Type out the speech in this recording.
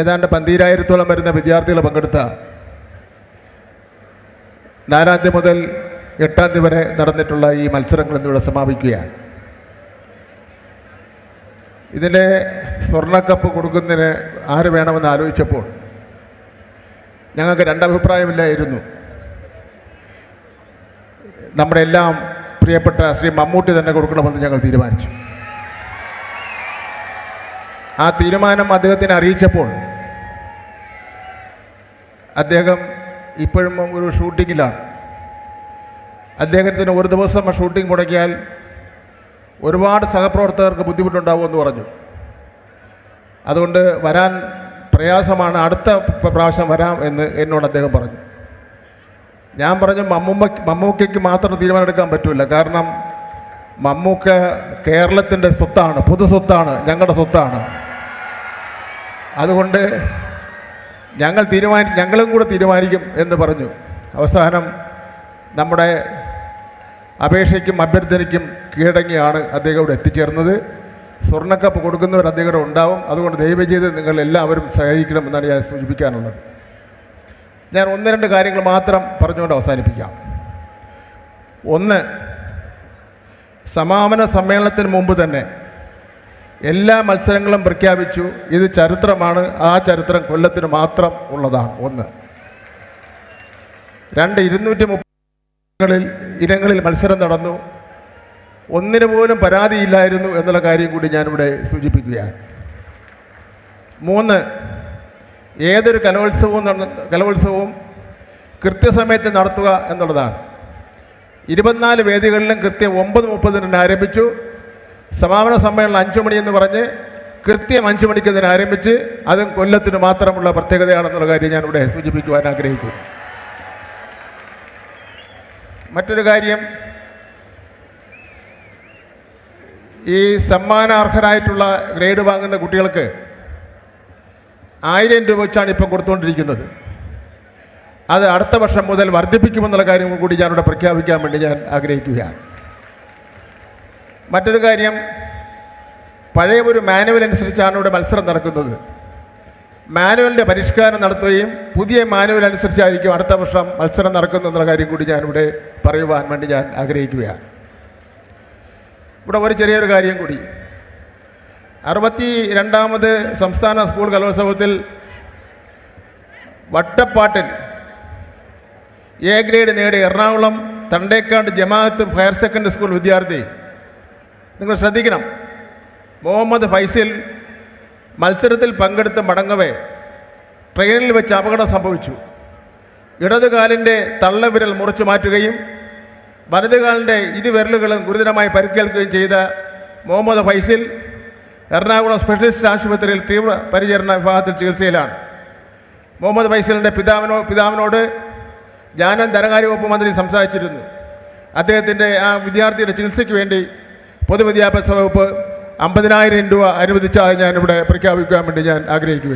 ഏതാണ്ട് പന്തീരായിരത്തോളം വരുന്ന വിദ്യാർത്ഥികൾ പങ്കെടുത്ത നാലാം തീയതി മുതൽ എട്ടാം തീയതി വരെ നടന്നിട്ടുള്ള ഈ മത്സരങ്ങൾ ഇന്നിവിടെ സമാപിക്കുകയാണ്. ഇതിന്റെ സ്വർണക്കപ്പ് കൊടുക്കുന്നതിന് ആര് വേണമെന്ന് ആലോചിച്ചപ്പോൾ ഞങ്ങൾക്ക് രണ്ടഭിപ്രായമില്ലായിരുന്നു. നമ്മുടെ എല്ലാം പ്രിയപ്പെട്ട ശ്രീ മമ്മൂട്ടി തന്നെ കൊടുക്കണമെന്ന് ഞങ്ങൾ തീരുമാനിച്ചു. ആ തീരുമാനം അദ്ദേഹത്തിന് അറിയിച്ചപ്പോൾ അദ്ദേഹം ഇപ്പോഴും ഒരു ഷൂട്ടിങ്ങിലാണ്. അദ്ദേഹത്തിന് ഒരു ദിവസം ഷൂട്ടിംഗ് മുടക്കിയാൽ ഒരുപാട് സഹപ്രവർത്തകർക്ക് ബുദ്ധിമുട്ടുണ്ടാവുമെന്ന് പറഞ്ഞു. അതുകൊണ്ട് വരാൻ പ്രയാസമാണ്. അടുത്ത പ്രാവശ്യം വരാം എന്ന് എന്നോട് അദ്ദേഹം പറഞ്ഞു. ഞാൻ പറഞ്ഞു മമ്മൂമ്മ മമ്മൂക്കയ്ക്ക് മാത്രം തീരുമാനമെടുക്കാൻ പറ്റില്ല കാരണം മമ്മൂക്ക കേരളത്തിന്റെ സ്വത്താണ് പൊതു സ്വത്താണ് ഞങ്ങളുടെ സ്വത്താണ്. അതുകൊണ്ട് ഞങ്ങൾ തീരുമാനി ഞങ്ങളും കൂടെ തീരുമാനിക്കും എന്ന് പറഞ്ഞു. അവസാനം നമ്മുടെ അപേക്ഷയ്ക്കും അഭ്യർത്ഥനയ്ക്കും കീഴടങ്ങിയാണ് അദ്ദേഹം ഇവിടെ എത്തിച്ചേർന്നത്. സ്വർണക്കപ്പ് കൊടുക്കുന്നവർ അദ്ദേഹം ഉണ്ടാവും. അതുകൊണ്ട് ദയവ് ചെയ്ത് നിങ്ങൾ എല്ലാവരും സഹകരിക്കണമെന്നാണ് ഞാൻ സൂചിപ്പിക്കാനുള്ളത്. ഞാൻ ഒന്ന് രണ്ട് കാര്യങ്ങൾ മാത്രം പറഞ്ഞുകൊണ്ട് അവസാനിപ്പിക്കാം. ഒന്ന് സമാപന സമ്മേളനത്തിന് മുമ്പ് തന്നെ എല്ലാ മത്സരങ്ങളും പ്രഖ്യാപിച്ചു. ഇത് ചരിത്രമാണ്. ആ ചരിത്രം കൊല്ലത്തിന് മാത്രം ഉള്ളതാണ്. ഒന്ന്. രണ്ട് ഇരുന്നൂറ്റി മുപ്പതിൽ ഇനങ്ങളിൽ മത്സരം നടന്നു. ഒന്നിനു പോലും പരാതിയില്ലായിരുന്നു എന്നുള്ള കാര്യം കൂടി ഞാനിവിടെ സൂചിപ്പിക്കുകയാണ്. മൂന്ന്. ഏതൊരു കലോത്സവവും കലോത്സവവും കൃത്യസമയത്ത് നടത്തുക എന്നുള്ളതാണ്. ഇരുപത്തിനാല് വേദികളിലും കൃത്യം ഒമ്പത് മുപ്പതിന് ആരംഭിച്ചു. സമാപന സമ്മേളനം അഞ്ചു എന്ന് പറഞ്ഞ് കൃത്യം അഞ്ചു മണിക്ക് തന്നെ ആരംഭിച്ച് അതും കൊല്ലത്തിന് മാത്രമുള്ള പ്രത്യേകതയാണെന്നുള്ള കാര്യം ഞാൻ ഇവിടെ സൂചിപ്പിക്കുവാൻ ആഗ്രഹിക്കുന്നു. മറ്റൊരു കാര്യം ഈ സമ്മാനാർഹരായിട്ടുള്ള ഗ്രേഡ് വാങ്ങുന്ന കുട്ടികൾക്ക് ആയിരം രൂപ വെച്ചാണ് ഇപ്പം കൊടുത്തുകൊണ്ടിരിക്കുന്നത്. അത് അടുത്ത വർഷം മുതൽ വർദ്ധിപ്പിക്കുമെന്നുള്ള കാര്യം കൂടി ഞാനിവിടെ പ്രഖ്യാപിക്കാൻ വേണ്ടി ഞാൻ ആഗ്രഹിക്കുകയാണ്. മറ്റൊരു കാര്യം പഴയ ഒരു മാനുവൽ അനുസരിച്ചാണ് ഇവിടെ മത്സരം നടക്കുന്നത്. മാനുവലിന്റെ പരിഷ്കാരം നടത്തുകയും പുതിയ മാനുവൽ അനുസരിച്ചായിരിക്കും അടുത്ത വർഷം മത്സരം നടക്കുന്നതെന്നുള്ള കാര്യം കൂടി ഞാനിവിടെ പറയുവാൻ വേണ്ടി ഞാൻ ആഗ്രഹിക്കുകയാണ്. ഇവിടെ ഒരു ചെറിയൊരു കാര്യം കൂടി. അറുപത്തി രണ്ടാമത് സംസ്ഥാന സ്കൂൾ കലോത്സവത്തിൽ വട്ടപ്പാട്ടിൽ എ ഗ്രേഡ് നേടിയ Ernakulam Thandekkad Jamaath higher secondary school വിദ്യാർത്ഥി നിങ്ങൾ ശ്രദ്ധിക്കണം. മുഹമ്മദ് ഫൈസിൽ മത്സരത്തിൽ പങ്കെടുത്ത് മടങ്ങവേ ട്രെയിനിൽ വെച്ച് അപകടം സംഭവിച്ചു. ഇടതുകാലിന്റെ തള്ളവിരൽ മുറിച്ചു മാറ്റുകയും വലതുകാലിന്റെ ഇരുവിരലുകളും ഗുരുതരമായി പരിക്കേൽക്കുകയും ചെയ്ത മുഹമ്മദ് ഫൈസിൽ എറണാകുളം സ്പെഷ്യലിസ്റ്റ് ആശുപത്രിയിൽ തീവ്ര പരിചരണ വിഭാഗത്തിൽ ചികിത്സയിലാണ്. മുഹമ്മദ് ഫൈസലിന്റെ പിതാവിനോ പിതാവിനോട് ഞാനും ധനകാര്യ വകുപ്പ് മന്ത്രി സംസാരിച്ചിരുന്നു. അദ്ദേഹത്തിന്റെ ആ വിദ്യാർത്ഥിയുടെ ചികിത്സയ്ക്ക് വേണ്ടി പൊതുവിദ്യാഭ്യാസ വകുപ്പ് അമ്പതിനായിരം രൂപ അനുവദിച്ചാൽ ഞാനിവിടെ പ്രഖ്യാപിക്കാൻ വേണ്ടി ഞാൻ ആഗ്രഹിക്കുകയാണ്.